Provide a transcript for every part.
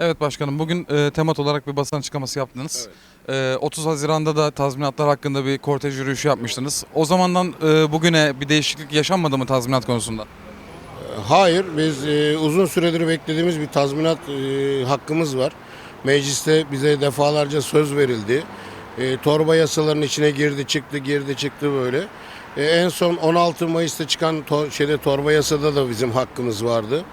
Evet başkanım bugün e, temat olarak bir basın açıklaması yaptınız. E, 30 Haziran'da da tazminatlar hakkında bir kortej yürüyüşü yapmıştınız. O zamandan e, bugüne bir değişiklik yaşanmadı mı tazminat konusunda? Hayır, biz e, uzun süredir beklediğimiz bir tazminat e, hakkımız var. Mecliste bize defalarca söz verildi. E, torba yasaların içine girdi, çıktı, girdi, çıktı böyle. E, en son 16 Mayıs'ta çıkan to- şeyde torba yasada da bizim hakkımız vardı.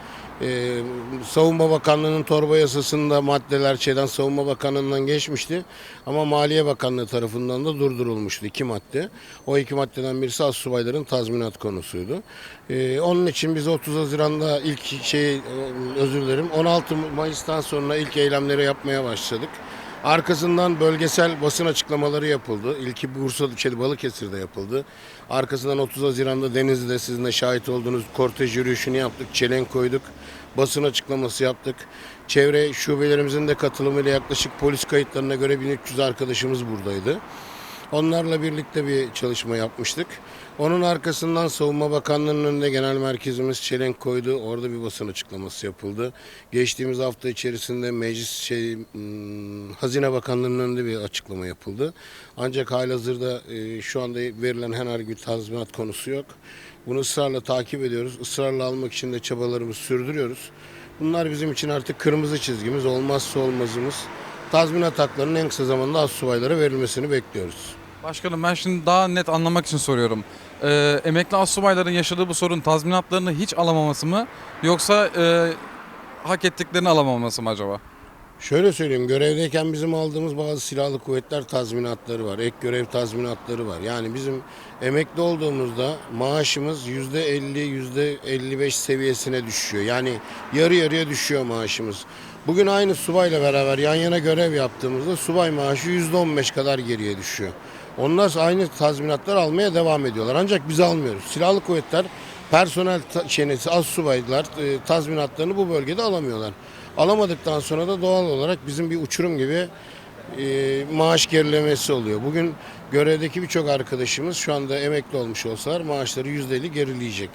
E, Savunma Bakanlığı'nın torba yasasında maddeler şeyden Savunma Bakanlığı'ndan geçmişti. Ama Maliye Bakanlığı tarafından da durdurulmuştu iki madde. O iki maddeden birisi astsubayların tazminat konusuydu. Ee, onun için biz 30 Haziran'da ilk şey özür dilerim 16 Mayıs'tan sonra ilk eylemleri yapmaya başladık. Arkasından bölgesel basın açıklamaları yapıldı. İlki Bursa, şey, Balıkesir'de yapıldı. Arkasından 30 Haziran'da Denizli'de sizin de şahit olduğunuz kortej yürüyüşünü yaptık. Çelenk koyduk. Basın açıklaması yaptık. Çevre şubelerimizin de katılımıyla yaklaşık polis kayıtlarına göre 1300 arkadaşımız buradaydı. Onlarla birlikte bir çalışma yapmıştık. Onun arkasından Savunma Bakanlığı'nın önünde genel merkezimiz çelenk koydu. Orada bir basın açıklaması yapıldı. Geçtiğimiz hafta içerisinde meclis şey hmm, Hazine Bakanlığı'nın önünde bir açıklama yapıldı. Ancak halihazırda e, şu anda verilen herhangi bir tazminat konusu yok. Bunu ısrarla takip ediyoruz. Israrla almak için de çabalarımızı sürdürüyoruz. Bunlar bizim için artık kırmızı çizgimiz, olmazsa olmazımız. Tazminat haklarının en kısa zamanda astsubaylara verilmesini bekliyoruz. Başkanım ben şimdi daha net anlamak için soruyorum. E, emekli astsubayların yaşadığı bu sorun tazminatlarını hiç alamaması mı yoksa e, hak ettiklerini alamaması mı acaba? Şöyle söyleyeyim, görevdeyken bizim aldığımız bazı silahlı kuvvetler tazminatları var, ek görev tazminatları var. Yani bizim emekli olduğumuzda maaşımız yüzde 50, yüzde 55 seviyesine düşüyor. Yani yarı yarıya düşüyor maaşımız. Bugün aynı subayla beraber yan yana görev yaptığımızda subay maaşı yüzde 15 kadar geriye düşüyor. Onlar aynı tazminatlar almaya devam ediyorlar. Ancak biz almıyoruz. Silahlı kuvvetler personel şeynesi, az subaylar e, tazminatlarını bu bölgede alamıyorlar. Alamadıktan sonra da doğal olarak bizim bir uçurum gibi e, maaş gerilemesi oluyor. Bugün görevdeki birçok arkadaşımız şu anda emekli olmuş olsalar maaşları %50 gerileyecek.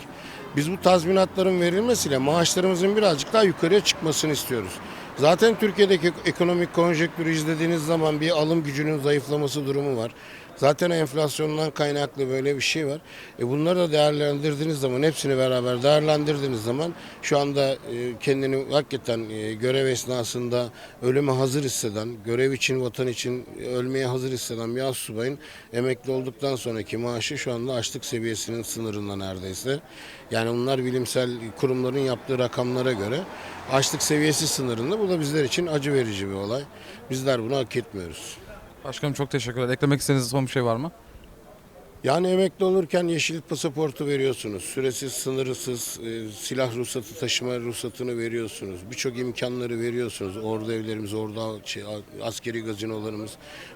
Biz bu tazminatların verilmesiyle maaşlarımızın birazcık daha yukarıya çıkmasını istiyoruz. Zaten Türkiye'deki ekonomik konjonktürü izlediğiniz zaman bir alım gücünün zayıflaması durumu var. Zaten enflasyondan kaynaklı böyle bir şey var. E bunları da değerlendirdiğiniz zaman, hepsini beraber değerlendirdiğiniz zaman şu anda e, kendini hakikaten e, görev esnasında ölüme hazır hisseden, görev için, vatan için ölmeye hazır hisseden bir astsubayın emekli olduktan sonraki maaşı şu anda açlık seviyesinin sınırında neredeyse. Yani bunlar bilimsel kurumların yaptığı rakamlara göre açlık seviyesi sınırında. Bu da bizler için acı verici bir olay. Bizler bunu hak etmiyoruz. Başkanım çok teşekkür ederim. Eklemek istediğiniz son bir şey var mı? Yani emekli olurken yeşil pasaportu veriyorsunuz. Süresiz, sınırsız e, silah ruhsatı taşıma ruhsatını veriyorsunuz. Birçok imkanları veriyorsunuz. Ordu evlerimiz, orada şey, askeri gazinolarımız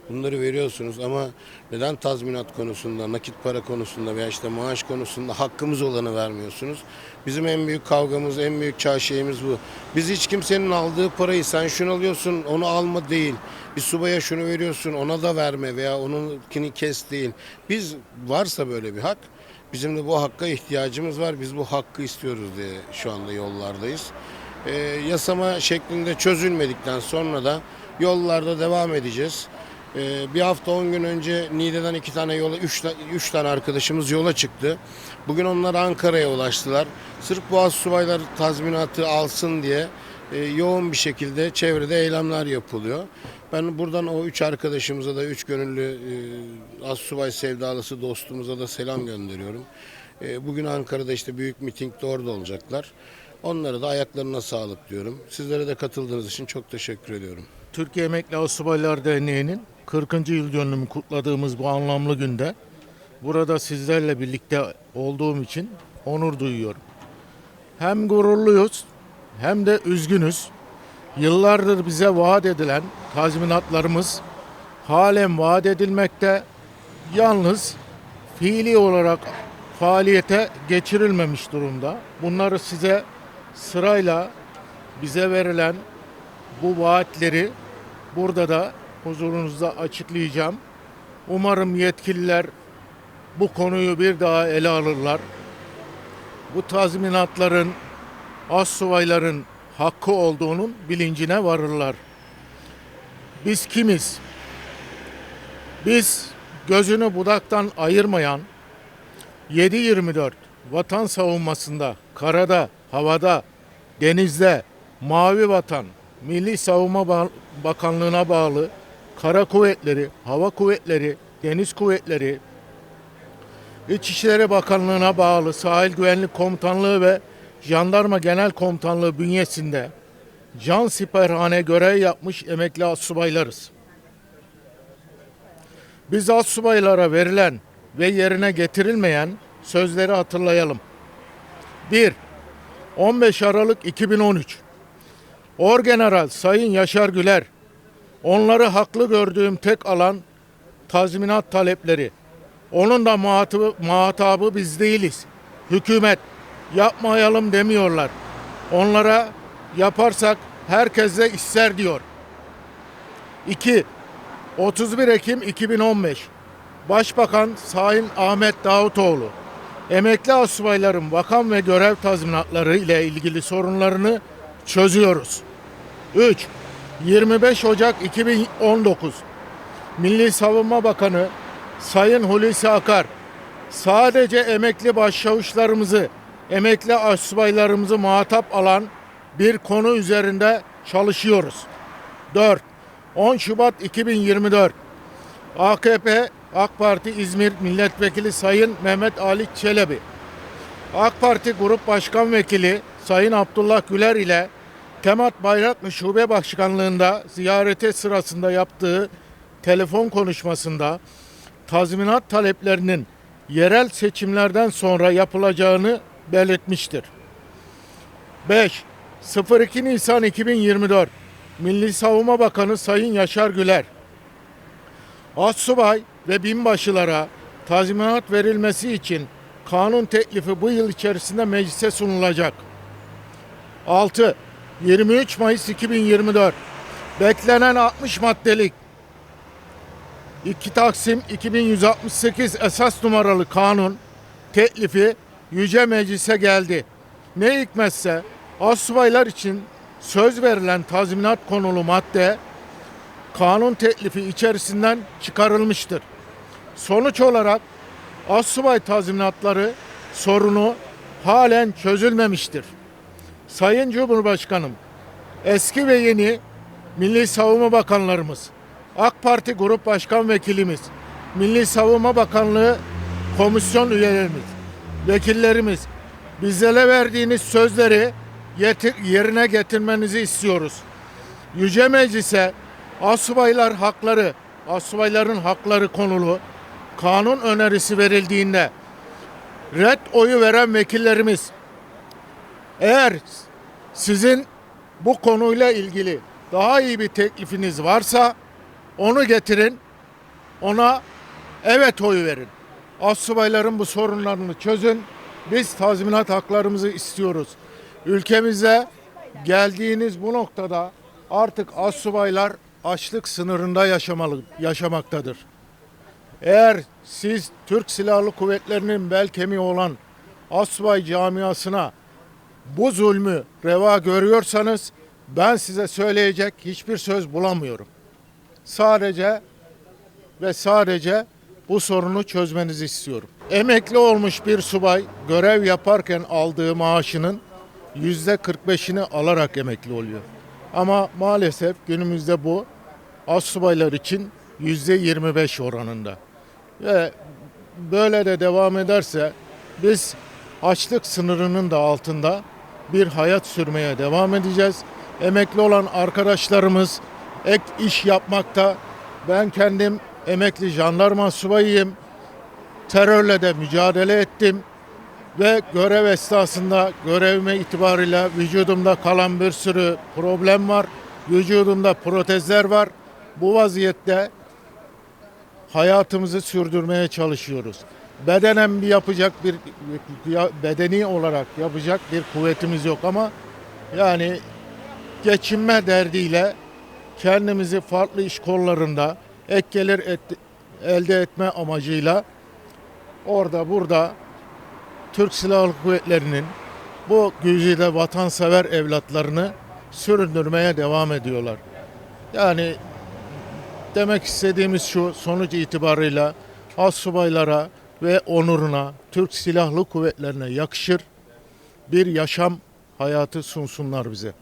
bunları veriyorsunuz ama neden tazminat konusunda, nakit para konusunda veya işte maaş konusunda hakkımız olanı vermiyorsunuz? Bizim en büyük kavgamız, en büyük çarşıyemiz bu. Biz hiç kimsenin aldığı parayı sen şunu alıyorsun, onu alma değil. Bir subaya şunu veriyorsun, ona da verme veya onunkini kes değil. Biz varsa böyle bir hak, bizim de bu hakka ihtiyacımız var. Biz bu hakkı istiyoruz diye şu anda yollardayız. Ee, yasama şeklinde çözülmedikten sonra da yollarda devam edeceğiz. Ee, bir hafta 10 gün önce Niğde'den iki tane yola, üç, üç tane arkadaşımız yola çıktı. Bugün onlar Ankara'ya ulaştılar. Sırf Boğaz subaylar tazminatı alsın diye e, yoğun bir şekilde çevrede eylemler yapılıyor. Ben buradan o üç arkadaşımıza da, üç gönüllü e, Assubay sevdalısı dostumuza da selam gönderiyorum. E, bugün Ankara'da işte büyük mitingde orada olacaklar. Onlara da ayaklarına sağlık diyorum. Sizlere de katıldığınız için çok teşekkür ediyorum. Türkiye Emekli Asubaylar Derneği'nin 40. yıl dönümü kutladığımız bu anlamlı günde burada sizlerle birlikte olduğum için onur duyuyorum. Hem gururluyuz hem de üzgünüz. Yıllardır bize vaat edilen tazminatlarımız halen vaat edilmekte. Yalnız fiili olarak faaliyete geçirilmemiş durumda. Bunları size sırayla bize verilen bu vaatleri burada da huzurunuzda açıklayacağım. Umarım yetkililer bu konuyu bir daha ele alırlar. Bu tazminatların, assubayların hakkı olduğunun bilincine varırlar. Biz kimiz? Biz gözünü budaktan ayırmayan 7-24 vatan savunmasında, karada, havada, denizde, mavi vatan, Milli Savunma Ba- Bakanlığı'na bağlı kara kuvvetleri, hava kuvvetleri, deniz kuvvetleri, İçişleri Bakanlığı'na bağlı Sahil Güvenlik Komutanlığı ve Jandarma Genel Komutanlığı bünyesinde can siperhane görev yapmış emekli astsubaylarız. Biz astsubaylara verilen ve yerine getirilmeyen sözleri hatırlayalım. 1. 15 Aralık 2013 Orgeneral Sayın Yaşar Güler onları haklı gördüğüm tek alan tazminat talepleri. Onun da muhatabı, muhatabı biz değiliz. Hükümet yapmayalım demiyorlar. Onlara yaparsak herkes de ister diyor. 2. 31 Ekim 2015 Başbakan Sayın Ahmet Davutoğlu emekli asubayların vakam ve görev tazminatları ile ilgili sorunlarını çözüyoruz. 3. 25 Ocak 2019 Milli Savunma Bakanı Sayın Hulusi Akar sadece emekli başçavuşlarımızı, emekli astsubaylarımızı muhatap alan bir konu üzerinde çalışıyoruz. 4. 10 Şubat 2024 AKP AK Parti İzmir Milletvekili Sayın Mehmet Ali Çelebi AK Parti Grup Başkan Vekili Sayın Abdullah Güler ile Temat Bayraklı Şube Başkanlığında ziyareti sırasında yaptığı telefon konuşmasında tazminat taleplerinin yerel seçimlerden sonra yapılacağını belirtmiştir. 5. 02 Nisan 2024 Milli Savunma Bakanı Sayın Yaşar Güler Assubay ve binbaşılara tazminat verilmesi için kanun teklifi bu yıl içerisinde meclise sunulacak. 6. 23 Mayıs 2024 beklenen 60 maddelik 2 Taksim 2168 esas numaralı kanun teklifi Yüce Meclis'e geldi. Ne hikmetse astsubaylar için söz verilen tazminat konulu madde kanun teklifi içerisinden çıkarılmıştır. Sonuç olarak astsubay tazminatları sorunu halen çözülmemiştir. Sayın Cumhurbaşkanım, eski ve yeni Milli Savunma Bakanlarımız, AK Parti Grup Başkan Vekilimiz, Milli Savunma Bakanlığı komisyon üyelerimiz, vekillerimiz bizlere verdiğiniz sözleri yerine getirmenizi istiyoruz. Yüce Meclis'e asubaylar hakları, asubayların hakları konulu kanun önerisi verildiğinde red oyu veren vekillerimiz eğer sizin bu konuyla ilgili daha iyi bir teklifiniz varsa onu getirin. Ona evet oyu verin. Astsubayların bu sorunlarını çözün. Biz tazminat haklarımızı istiyoruz. Ülkemize geldiğiniz bu noktada artık astsubaylar açlık sınırında yaşamalı, yaşamaktadır. Eğer siz Türk Silahlı Kuvvetleri'nin bel kemiği olan Asbay camiasına bu zulmü reva görüyorsanız ben size söyleyecek hiçbir söz bulamıyorum. Sadece ve sadece bu sorunu çözmenizi istiyorum. Emekli olmuş bir subay görev yaparken aldığı maaşının yüzde 45'ini alarak emekli oluyor. Ama maalesef günümüzde bu astsubaylar için yüzde 25 oranında. Ve böyle de devam ederse biz açlık sınırının da altında bir hayat sürmeye devam edeceğiz. Emekli olan arkadaşlarımız ek iş yapmakta. Ben kendim emekli jandarma subayıyım. Terörle de mücadele ettim ve görev esnasında görevime itibariyle vücudumda kalan bir sürü problem var. Vücudumda protezler var. Bu vaziyette hayatımızı sürdürmeye çalışıyoruz. Bedenen bir yapacak bir bedeni olarak yapacak bir kuvvetimiz yok ama yani geçinme derdiyle kendimizi farklı iş kollarında ek gelir et- elde etme amacıyla orada burada Türk Silahlı Kuvvetleri'nin bu güzide vatansever evlatlarını süründürmeye devam ediyorlar. Yani demek istediğimiz şu sonuç itibarıyla astsubaylara ve onuruna, Türk Silahlı Kuvvetlerine yakışır bir yaşam hayatı sunsunlar bize.